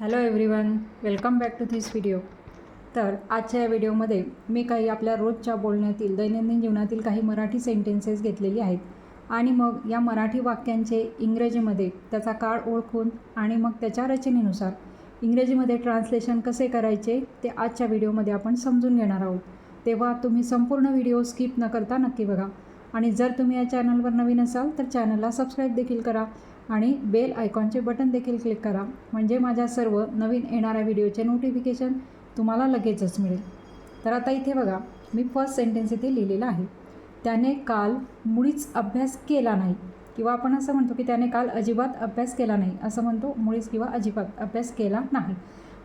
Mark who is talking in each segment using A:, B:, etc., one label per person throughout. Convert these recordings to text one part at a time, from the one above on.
A: Hello everyone welcome back to this video तर आजच्या या व्हिडिओमध्ये मी काही आपल्या रोजच्या बोलण्यातील दैनंदिन जीवनातील काही मराठी सेंटेन्सेस घेतलेली आहेत. आणि मग या मराठी वाक्यांचे इंग्रजीमध्ये त्याचा काळ ओळखून आणि मग त्याच्या रचनेनुसार इंग्रजीमध्ये ट्रान्सलेशन कसे करायचे ते आजच्या व्हिडिओमध्ये आपण समजून घेणार आहोत. तेव्हा तुम्ही संपूर्ण व्हिडिओ स्किप न करता नक्की बघा. आणि जर तुम्ही या चॅनलवर नवीन असाल तर चॅनलला सबस्क्राईब देखील करा. आणि बेल आयकॉनचे बटन देखील क्लिक करा. म्हणजे माझ्या सर्व नवीन येणाऱ्या व्हिडिओचे नोटिफिकेशन तुम्हाला लगेचच मिळेल. तर आता इथे बघा मी फर्स्ट सेंटेन्स इथे लिहिलेला आहे. त्याने काल मुळीच अभ्यास केला नाही. किंवा आपण असं म्हणतो की त्याने काल अजिबात अभ्यास केला नाही. असं म्हणतो मुळीच किंवा अजिबात अभ्यास केला नाही.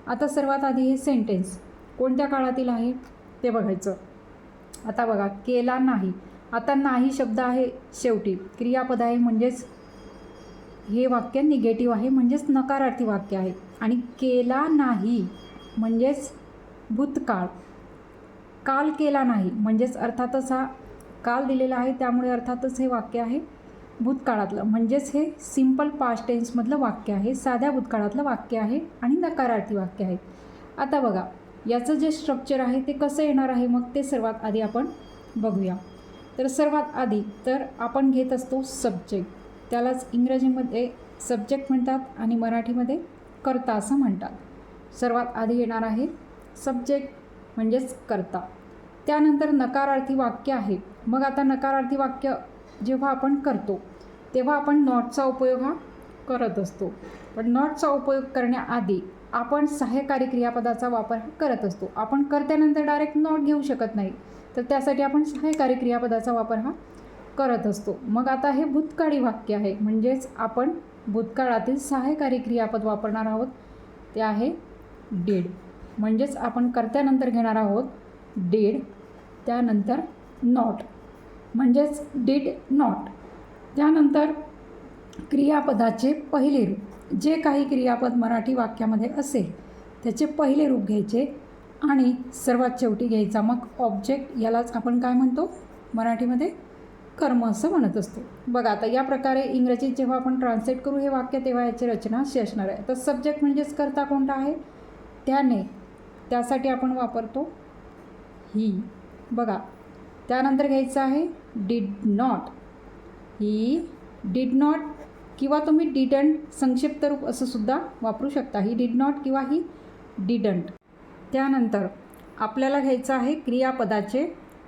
A: आता सर्वात आधी हे सेंटेन्स कोणत्या काळातील आहे? ते बघायचं. आता बघा केला नाही. आता नाही शब्द आहे शेवटी. क्रियापद आहे म्हणजेच हे वाक्य निगेटिव्ह आहे म्हणजेच नकारार्थी वाक्य आहे. आणि केला नाही म्हणजेच भूतकाळ. काल केला नाही म्हणजेच अर्थातच हा काल दिलेला आहे त्यामुळे अर्थातच हे वाक्य आहे भूतकाळातलं. म्हणजेच हे सिंपल पास्ट टेन्समधलं वाक्य आहे साध्या भूतकाळातलं वाक्य आहे आणि नकारार्थी वाक्य आहे. आता बघा याचं जे स्ट्रक्चर आहे ते कसं येणार आहे मग? ते सर्वात आधी आपण बघूया. तर सर्वात आधी तर आपण घेत असतो सब्जेक्ट त्यालाच इंग्रजीमध्ये सब्जेक्ट म्हणतात आणि मराठीमध्ये कर्ता असं म्हणतात. सर्वात आधी येणार आहे सब्जेक्ट म्हणजेच कर्ता. त्यानंतर नकारार्थी वाक्य आहे. मग आता नकारार्थी वाक्य जेव्हा आपण करतो तेव्हा आपण नॉटचा उपयोग हा करत असतो. पण नॉटचा उपयोग करण्याआधी आपण सहाय्यकारी क्रियापदाचा वापर हा करत असतो. आपण करत्यानंतर डायरेक्ट नॉट घेऊ शकत नाही. तर त्यासाठी आपण सहाय्यकारी क्रियापदाचा वापर हा करत असतो. मग आता हे भूतकाळी वाक्य आहे. म्हणजेच आपण भूतकाळातील सहाय्यकारी क्रियापद वापरणार आहोत. ते आहे डीड म्हणजेच आपण कर्त्यानंतर घेणार आहोत डीड त्यानंतर नॉट म्हणजेच डीड नॉट त्यानंतर क्रियापदाचे पहिले रूप. जे काही क्रियापद मराठी वाक्यामध्ये असेल त्याचे पहिले रूप घ्यायचे आणि सर्वात शेवटी घ्यायचा. मग ऑब्जेक्ट यालाच आपण काय म्हणतो? मराठीमध्ये कर्म असं म्हणत असतो. बघा आता या प्रकारे इंग्रजीत जेव्हा आपण ट्रान्सलेट करू हे वाक्य तेव्हा याची रचना अशी असणार आहे. तर सब्जेक्ट म्हणजेच करता कोणता आहे? त्याने त्यासाठी आपण वापरतो ही बघा त्यानंतर घ्यायचं आहे did not he did not किंवा तुम्ही डिडंट संक्षिप्त रूप असं सुद्धा वापरू शकता. ही डीड नॉट किंवा ही डिडंट त्यानंतर आपल्याला घ्यायचं आहे क्रियापदाचे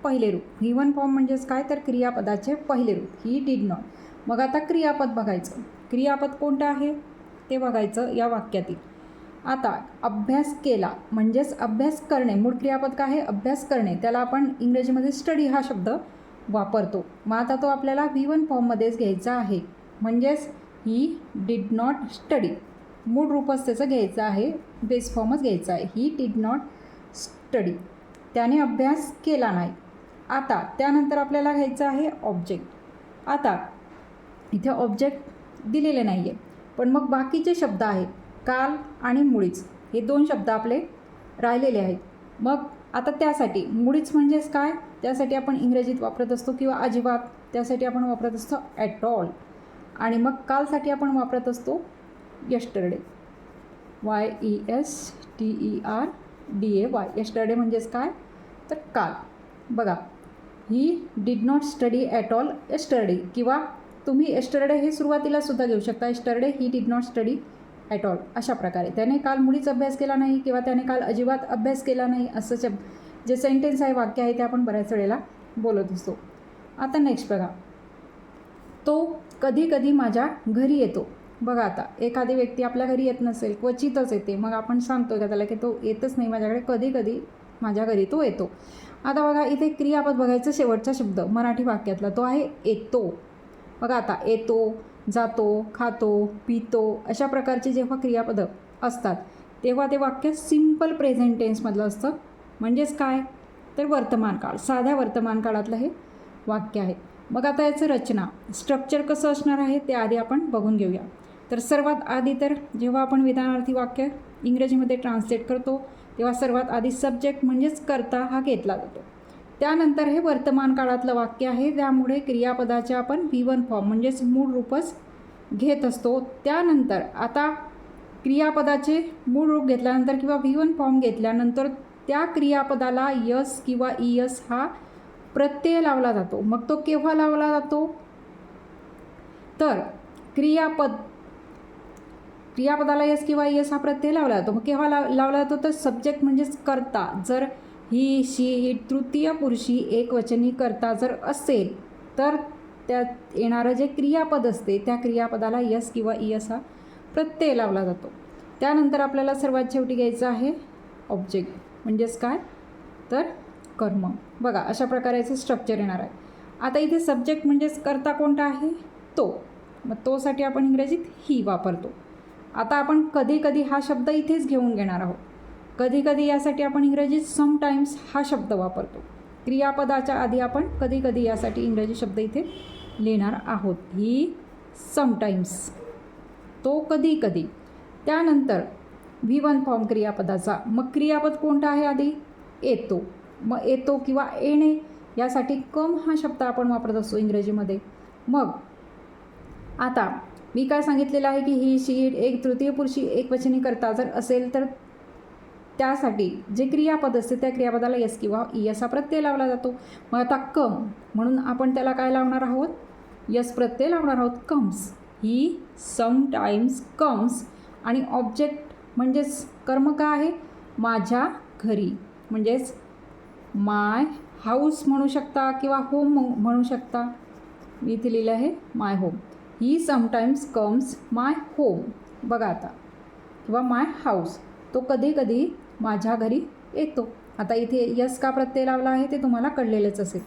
A: पहिले रूप. गिवन फॉर्म म्हणजेच काय? तर क्रियापदाचे पहिले रूप. ही डीड नॉट मग आता क्रियापद बघायचं. क्रियापद कोणतं आहे? ते बघायचं या वाक्यातील. आता अभ्यास केला. म्हणजेच अभ्यास करणे. मूळ क्रियापद काय आहे? अभ्यास करणे. त्याला आपण इंग्रजीमध्ये स्टडी हा शब्द वापरतो. मग आता तो आपल्याला व्ही वन फॉर्ममध्येच घ्यायचा आहे. म्हणजेच ही डीड नॉट स्टडी मूळ रूपच त्याचं घ्यायचं आहे. बेस फॉर्मच घ्यायचा आहे. ही डीड नॉट स्टडी त्याने अभ्यास केला नाही. आता त्यानंतर आपल्याला घ्यायचं आहे ऑब्जेक्ट आता इथे ऑब्जेक्ट दिलेले नाही आहे पण मग बाकीचे शब्द आहेत. काल आणि मुळीच. हे दोन शब्द आपले राहिलेले आहेत. मग आता त्यासाठी मुळीच म्हणजेच काय? त्यासाठी आपण इंग्रजीत वापरत असतो किंवा अजिबात त्यासाठी आपण वापरत असतो ॲट ऑल आणि मग कालसाठी आपण वापरत असतो yesterday Y E S T E R D A Y yesterday म्हणजेच काय? तर काल. बघा. He did not study at all yesterday किंवा तुम्ही एस्टरडे हे सुरुवातीला सुद्धा घेऊ शकता. Yesterday he did not study at all अशा प्रकारे. त्याने काल मुळीच अभ्यास केला नाही किंवा त्याने काल अजिबात अभ्यास केला नाही. असं जे सेंटेन्स आहे वाक्य आहे ते आपण बऱ्याच वेळेला बोलत असतो. आता नेक्स्ट बघा. तो कधी कधी माझ्या घरी येतो. बघा आता एखादी व्यक्ती आपल्या घरी येत नसेल क्वचितच येते. मग आपण सांगतो का त्याला की तो येतच नाही माझ्याकडे? कधी कधी माझ्या घरी तो येतो. आता बघा इथे क्रियापद बघायचं शेवटचा शब्द मराठी वाक्यातला तो आहे येतो. बघा आता येतो जातो खातो पितो अशा प्रकारचे जेव्हा क्रियापद असतात तेव्हा ते वाक्य सिंपल प्रेझेंट टेन्समधलं असतं. म्हणजेच काय? तर वर्तमान काळ साध्या वर्तमान काळातलं हे वाक्य आहे. मग आता याचं रचना स्ट्रक्चर कसं असणार आहे ते आधी आपण बघून घेऊया. तर सर्वात आधी तर जेव्हा आपण विधानार्थी वाक्य इंग्रजीमध्ये ट्रान्सलेट करतो तेव्हा सर्वात आधी सब्जेक्ट म्हणजेच करता हा घेतला जातो. त्यानंतर हे वर्तमान काळातलं वाक्य आहे त्यामुळे क्रियापदाचे आपण व्ही वन फॉर्म म्हणजेच मूळ रूपच घेत असतो. त्यानंतर आता क्रियापदाचे मूळ रूप घेतल्यानंतर किंवा व्ही वन फॉर्म घेतल्यानंतर त्या क्रियापदाला यस किंवा ई यस हा प्रत्यय लावला जातो. मग तो केव्हा लावला जातो? तर क्रियापद क्रियापदाला यस किंवा यस हा प्रत्यय लावला जातो मग केव्हा लाव लावला जातो? तर सब्जेक्ट म्हणजेच करता. जर ही शी ही तृतीय पुरुषी एकवचनी करता जर असेल तर त्यात येणारं जे क्रियापद असते त्या क्रियापदाला यस किंवा यस हा प्रत्यय लावला जातो. त्यानंतर आपल्याला सर्वात शेवटी घ्यायचं आहे ऑब्जेक्ट म्हणजेच काय? तर कर्म. बघा अशा प्रकारे याचं स्ट्रक्चर येणार आहे. आता इथे सब्जेक्ट म्हणजेच करता कोणता आहे? तो. मग तोसाठी आपण इंग्रजीत ही वापरतो. आता आपण कधी कधी हा शब्द इथेच घेऊन घेणार आहोत. कधी कधी यासाठी आपण इंग्रजीत समटाईम्स हा शब्द वापरतो. क्रियापदाच्या आधी आपण कधी कधी यासाठी इंग्रजी शब्द इथे लिहिणार आहोत. ही समटाईम्स तो कधी कधी. त्यानंतर व्ही वन फॉर्म क्रियापदाचा. मग क्रियापद कोणता आहे आधी? येतो. मग येतो किंवा येणे यासाठी कम हा शब्द आपण वापरत असतो इंग्रजीमध्ये. मग आता मी काय सांगितलेलं आहे की ही शीट एक तृतीय पुरुषी एकवचनी करता जर असेल तर त्यासाठी जे क्रियापद असते त्या क्रियापदाला यस किंवा ई असा प्रत्यय लावला जातो. मग आता कम म्हणून आपण त्याला काय लावणार आहोत? यस प्रत्यय लावणार आहोत. कम्स. ही समटाईम्स कम्स आणि ऑब्जेक्ट म्हणजेच कर्म काय आहे? माझ्या घरी. म्हणजेच माय हाऊस म्हणू शकता किंवा होम म्हणू शकता. मी इथे लिहिलं आहे my home. He sometimes comes my home बघा आता. किंवा माय हाऊस तो कधी कधी माझ्या घरी येतो. आता इथे यस का प्रत्यय लावला आहे ते तुम्हाला कळलेलंच असेल.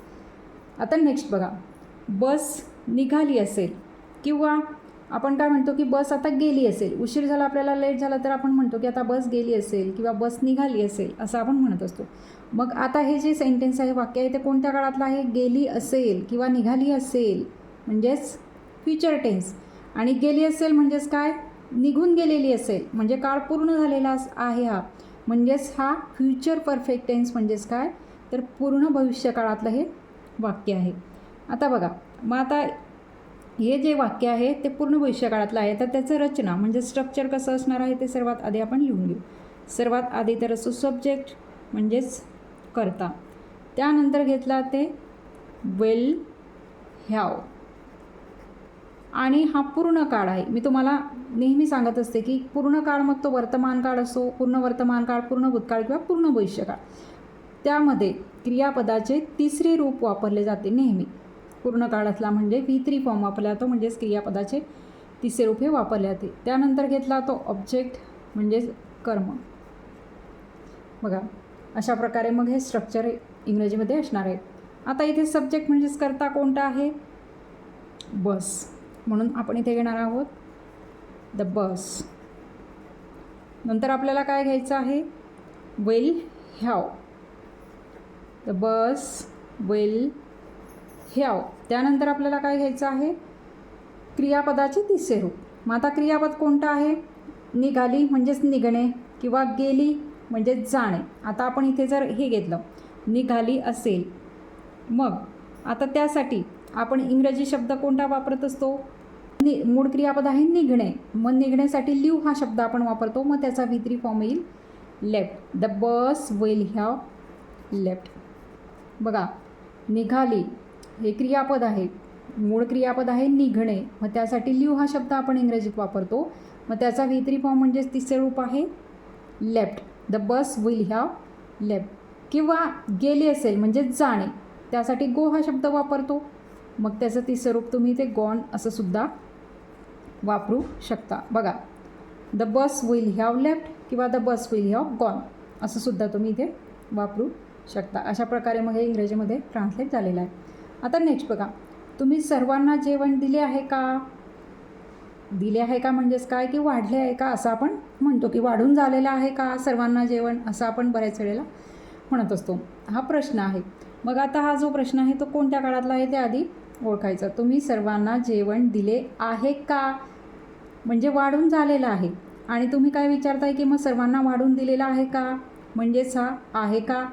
A: आता नेक्स्ट बघा. बस निघाली असेल. किंवा आपण काय म्हणतो की बस आता गेली असेल. उशीर झाला आपल्याला लेट झाला तर आपण म्हणतो की आता बस गेली असेल किंवा बस निघाली असेल असं आपण म्हणत असतो. मग आता हे जे सेंटेन्स आहे वाक्य आहे ते कोणत्या काळातलं आहे? गेली असेल किंवा निघाली असेल. म्हणजेच फ्युचर टेन्स आणि गेली असेल म्हणजेच काय? निघून गेलेली असेल. म्हणजे काळ पूर्ण झालेला आहे हा. म्हणजेच हा फ्युचर परफेक्ट टेन्स म्हणजेच काय? तर पूर्ण भविष्यकाळातलं हे वाक्य आहे. आता बघा मग आता हे जे वाक्य आहे ते पूर्ण भविष्यकाळातलं आहे. तर त्याचं रचना म्हणजे स्ट्रक्चर कसं असणार आहे ते सर्वात आधी आपण लिहून घेऊ. सर्वात आधी तर असतो सब्जेक्ट म्हणजेच करता. त्यानंतर घेतला ते वेल ह्याव आणि हा पूर्ण काळ आहे. मी तुम्हाला नेहमी सांगत असते की पूर्ण काळ मग तो वर्तमान काळ असो पूर्ण वर्तमान काळ पूर्ण भूतकाळ किंवा पूर्ण भविष्यकाळ. त्यामध्ये क्रियापदाचे तिसरे रूप वापरले जाते नेहमी. पूर्ण काळातला म्हणजे व्ही थ्री फॉर्म वापरला जातो म्हणजेच क्रियापदाचे तिसरे रूप हे वापरले जाते. त्यानंतर घेतला तो ऑब्जेक्ट म्हणजेच कर्म. बघा अशा प्रकारे मग हे स्ट्रक्चर इंग्रजीमध्ये असणार आहे. आता इथे सब्जेक्ट म्हणजेच करता कोणता आहे? बस. म्हणून आपण इथे घेणार आहोत द बस नंतर आपल्याला काय घ्यायचं आहे? Will have the bus will have त्यानंतर आपल्याला काय घ्यायचं आहे? क्रियापदाचे तिसरे रूप. मग आता क्रियापद कोणतं आहे? निघाली म्हणजेच निघणे किंवा गेली म्हणजेच जाणे. आता आपण इथे जर हे घेतलं निघाली असेल. मग आता त्यासाठी आपण इंग्रजी शब्द कोणता वापरत असतो? नि मूळ क्रियापद आहे निघणे. मग निघण्यासाठी लिव हा शब्द आपण वापरतो. मग त्याचा वित्री फॉर्म येईल. Left the bus will have left बघा. निघाली. हे क्रियापद आहे. मूळ क्रियापद आहे निघणे. मग त्यासाठी लिव हा शब्द आपण इंग्रजीत वापरतो. मग त्याचा वित्री फॉर्म म्हणजेच तिसरे रूप आहे left the bus will have left किंवा गेली असेल म्हणजे जाणे. त्यासाठी गो हा शब्द वापरतो. मग त्याचं तिसरं रूप तुम्ही ते गॉन असं सुद्धा वापरू शकता. बघा the bus will have left किंवा the bus will have gone असं सुद्धा तुम्ही इथे वापरू शकता. अशा प्रकारे मग हे इंग्रजीमध्ये ट्रान्सलेट झालेलं आहे. आता नेक्स्ट बघा तुम्ही सर्वांना जेवण दिले आहे का? दिले आहे का म्हणजेच काय? की वाढले आहे का असं आपण म्हणतो की वाढून झालेलं आहे का सर्वांना जेवण असं आपण बऱ्याच वेळेला म्हणत असतो. हा प्रश्न आहे. मग आता हा जो प्रश्न आहे तो कोणत्या काळातला आहे? ते आधी ओळखायचं. तुम्ही सर्वांना जेवण दिले आहे का? म्हणजे वाढून झालेलं आहे. आणि तुम्ही काय विचारताय की मग सर्वांना वाढून दिलेला आहे का? म्हणजेच हा आहे का?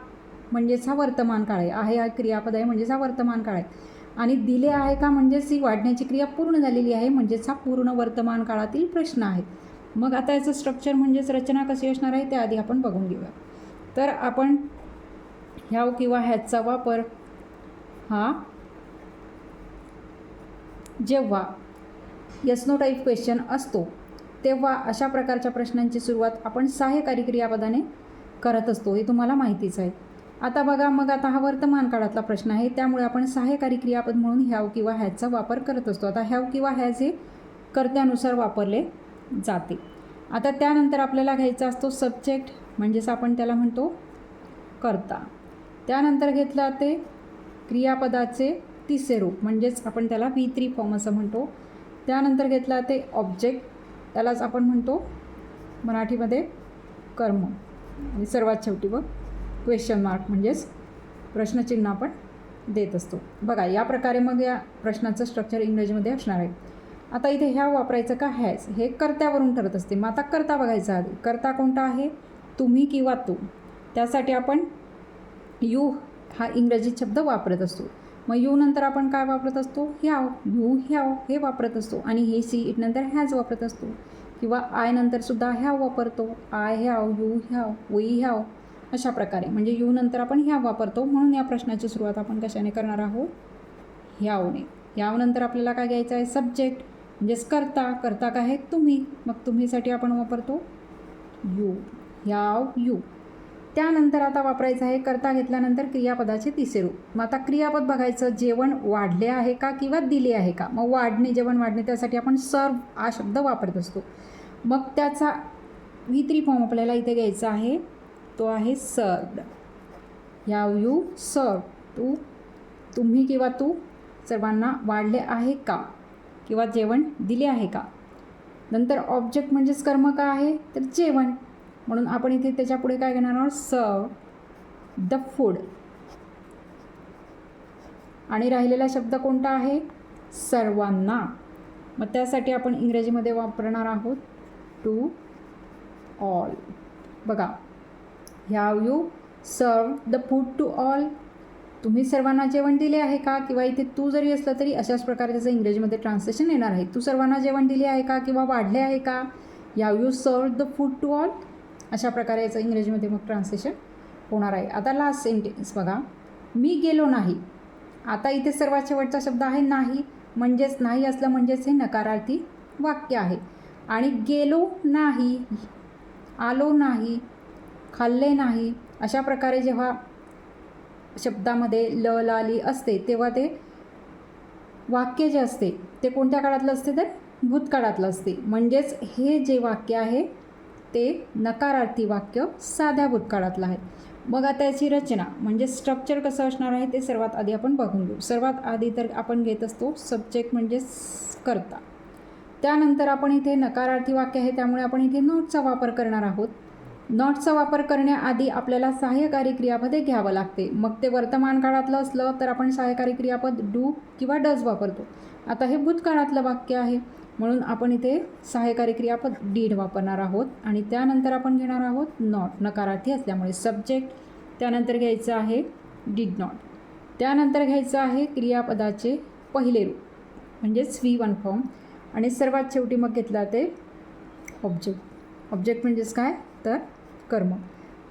A: म्हणजेच हा वर्तमान काळ आहे. आहे हा क्रियापद आहे म्हणजेच हा वर्तमान काळ आहे. आणि दिले आहे का म्हणजेच ही वाढण्याची क्रिया पूर्ण झालेली आहे म्हणजेच हा पूर्ण वर्तमान काळातील प्रश्न आहे. मग आता याचं स्ट्रक्चर म्हणजेच रचना कशी असणार आहे त्याआधी आपण बघून घेऊया. तर आपण ह्याव किंवा ह्याचा वापर हा जेव्हा यस टाईप क्वेश्चन असतो तेव्हा अशा प्रकारच्या प्रश्नांची सुरुवात आपण सहाय्यकारी क्रियापदाने करत असतो हे तुम्हाला माहितीच आहे. आता बघा मग आता हा वर्तमान काळातला प्रश्न आहे त्यामुळे आपण सहाय्यकारी क्रियापद म्हणून ह्याव किंवा ह्याचा वापर करत असतो. आता ह्याव किंवा ह्याज हे कर्त्यानुसार वापरले जाते. आता त्यानंतर आपल्याला घ्यायचा असतो सब्जेक्ट म्हणजेच आपण त्याला म्हणतो कर्ता. त्यानंतर घेतला ते क्रियापदाचे तिसरे रूप म्हणजेच आपण त्याला व्ही थ्री फॉर्म असं म्हणतो. त्यानंतर घेतला ते ऑब्जेक्ट त्यालाच आपण म्हणतो मराठीमध्ये कर्म. आणि सर्वात शेवटी व क्वेश्चन मार्क म्हणजेच प्रश्नचिन्ह आपण देत असतो. बघा या प्रकारे मग या प्रश्नाचं स्ट्रक्चर इंग्रजीमध्ये असणार आहे. आता इथे ह्या वापरायचं का हॅज हे कर्त्यावरून ठरत असते. मग आता कर्ता बघायचा आधी. कर्ता कोणता आहे? तुम्ही किंवा तू. त्यासाठी आपण यू हा इंग्रजी शब्द वापरत असतो. मग यू नंतर आपण काय वापरत असतो? ह्याव. यू ह्याव हे वापरत असतो. आणि हे सी इट नंतर हॅज वापरत असतो. किंवा आय नंतर सुद्धा ह्याव वापरतो. आय ह्याव यू ह्याव वई ह्याव अशा प्रकारे. म्हणजे यू नंतर आपण ह्याव वापरतो. म्हणून या प्रश्नाची सुरुवात आपण कशाने करणार आहोत? ह्यावने. ह्यावनंतर आपल्याला काय घ्यायचं आहे? सब्जेक्ट. म्हणजेच करता. करता काय? तुम्ही. मग तुम्हीसाठी आपण वापरतो यू. ह्याव यू. त्यानंतर आता वापरायचं आहे करता घेतल्यानंतर क्रियापदाचे तिसरे रूप. मग आता क्रियापद बघायचं जेवण वाढले आहे का किंवा दिले आहे का? मग वाढणे जेवण वाढणे त्यासाठी आपण सर्व हा शब्द वापरत असतो. मग त्याचा वित्री फॉर्म आपल्याला इथे घ्यायचा आहे. तो आहे सर्व याव यू सर्व तू तुम्ही किंवा तू सर्वांना वाढले आहे का? किंवा जेवण दिले आहे का? नंतर ऑब्जेक्ट म्हणजेच कर्म का आहे? तर जेवण. म्हणून आपण इथे त्याच्यापुढे काय घेणार आहोत? सर्व द फूड आणि राहिलेला शब्द कोणता आहे? सर्वांना. मग त्यासाठी आपण इंग्रजीमध्ये वापरणार आहोत टू ऑल बघा ह्याव यू सर्व द फूड टू ऑल तुम्ही सर्वांना जेवण दिले आहे का? किंवा इथे तू जरी असलं तरी अशाच प्रकारे त्याचं इंग्रजीमध्ये ट्रान्सलेशन येणार आहे. तू सर्वांना जेवण दिले आहे का? किंवा वाढले आहे का? याव you serve the food to all अशा प्रकारे याचं इंग्रजीमध्ये मग ट्रान्सलेशन होणार आहे. आता लास्ट सेंटेन्स बघा. मी गेलो नाही. आता इथे सर्वात शेवटचा शब्द आहे नाही. म्हणजेच नाही असलं म्हणजेच हे नकारार्थी वाक्य आहे. आणि गेलो नाही. आलो नाही. खाल्ले नाही. अशा प्रकारे जेव्हा शब्दामध्ये ल लाली असते तेव्हा ते वाक्य जे असते ते कोणत्या काळातलं असते तर? भूतकाळातलं असते. म्हणजेच हे जे वाक्य आहे ते नकारार्थी वाक्य साध्या भूतकाळातलं आहे. मग आता याची रचना म्हणजे स्ट्रक्चर कसं असणार आहे ते सर्वात आधी आपण बघून घेऊ. सर्वात आधी तर आपण घेत असतो सब्जेक्ट म्हणजे करता. त्यानंतर आपण इथे नकारार्थी वाक्य आहे त्यामुळे आपण इथे नोटचा वापर करणार आहोत. नॉटचा वापर करण्याआधी आपल्याला सहाय्यकारी क्रियापदे घ्यावं लागते. मग ते वर्तमान काळातलं असलं तर आपण सहाय्यकारी क्रियापद डू किंवा डज वापरतो. आता हे भूतकाळातलं वाक्य आहे. म्हणून आपण इथे सहाय्यकारी क्रियापद डीड वापरणार आहोत आणि त्यानंतर आपण घेणार आहोत नॉट. नकारार्थी असल्यामुळे सब्जेक्ट. त्यानंतर घ्यायचं आहे डीड नॉट. त्यानंतर घ्यायचं आहे क्रियापदाचे पहिले रूप म्हणजेच व्ही वन फॉर्म. आणि सर्वात शेवटी मग घेतला ते ऑब्जेक्ट. ऑब्जेक्ट म्हणजेच काय? तर कर्म.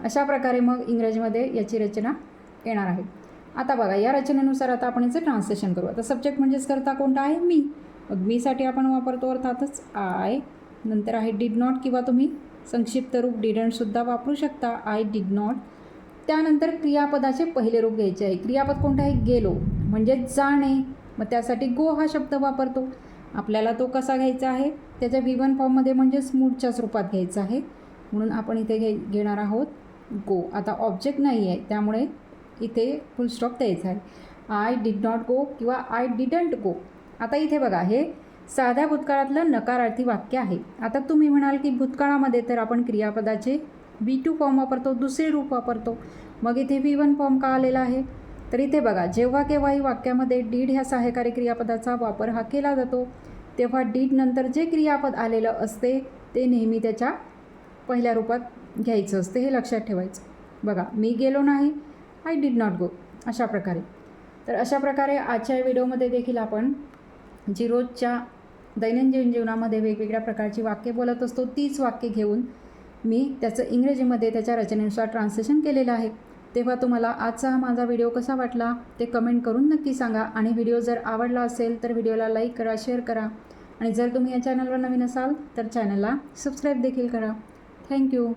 A: अशा प्रकारे मग इंग्रजीमध्ये याची रचना येणार आहे. आता बघा या रचनेनुसार आता आपण याचं ट्रान्सलेशन करू आता सब्जेक्ट म्हणजेच करता कोणता आहे? मी. मग मीसाठी आपण वापरतो अर्थातच आय नंतर आहे डिड नॉट किंवा तुम्ही संक्षिप्त रूप डिडंटसुद्धा वापरू शकता. आय डिड नॉट त्यानंतर क्रियापदाचे पहिले रूप घ्यायचे आहे. क्रियापद कोणतं आहे? गेलो. म्हणजे जाणे. मग त्यासाठी गो हा शब्द वापरतो. आपल्याला तो कसा घ्यायचा आहे? त्याच्या विवन फॉर्ममध्ये म्हणजेच मूडच्याच रूपात घ्यायचा आहे. म्हणून आपण इथे घे घेणार आहोत गो आता ऑब्जेक्ट नाही आहे त्यामुळे इथे फुल स्टॉप द्यायचा आहे. आय डिड नॉट गो किंवा आय डिडंट गो आता इथे बघा हे साध्या भूतकाळातलं नकारार्थी वाक्य आहे. आता तुम्ही म्हणाल की भूतकाळामध्ये तर आपण क्रियापदाचे बी टू फॉर्म वापरतो दुसरे रूप वापरतो. मग इथे व्ही वन फॉर्म का आलेला आहे? तर इथे बघा जेव्हा केव्हाही वाक्यामध्ये डीड ह्या सहाय्यकारी क्रियापदाचा वापर हा केला जातो तेव्हा डीड नंतर जे क्रियापद आलेलं असते ते नेहमी त्याच्या पहिल्या रूपात घ्यायचं असते हे लक्षात ठेवायचं. बघा मी गेलो नाही आय डिड नॉट गो अशा प्रकारे. तर अशा प्रकारे आजच्या व्हिडिओमध्ये देखील आपण जी रोजच्या दैनंदिन जीवनामध्ये वेगवेगळ्या प्रकारची वाक्य बोलत असतो. तीच वाक्य घेऊन मी त्याचं इंग्रजीमध्ये त्याच्या रचनेनुसार ट्रान्सलेशन केलेलं आहे. तेव्हा तुम्हाला आजचा हा माझा व्हिडिओ कसा वाटला ते कमेंट करून नक्की सांगा. आणि व्हिडिओ जर आवडला असेल तर व्हिडिओला लाईक करा शेअर करा. आणि जर तुम्ही या चॅनलवर नवीन असाल तर चॅनलला सबस्क्राईब देखील करा. थँक्यू